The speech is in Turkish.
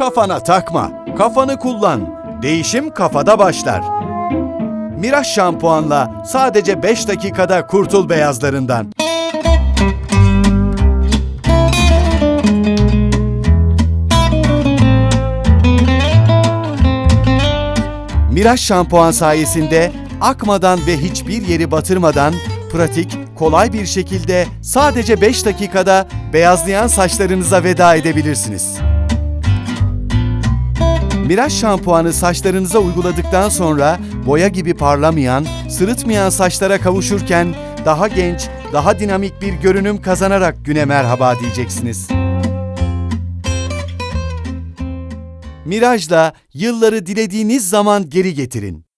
Kafana takma, kafanı kullan. Değişim kafada başlar. Miraç şampuanla sadece 5 dakikada kurtul beyazlarından. Miraç şampuan sayesinde akmadan ve hiçbir yeri batırmadan pratik, kolay bir şekilde sadece 5 dakikada beyazlayan saçlarınıza veda edebilirsiniz. Miraç şampuanı saçlarınıza uyguladıktan sonra boya gibi parlamayan, sırıtmayan saçlara kavuşurken daha genç, daha dinamik bir görünüm kazanarak güne merhaba diyeceksiniz. Miraj'la yılları dilediğiniz zaman geri getirin.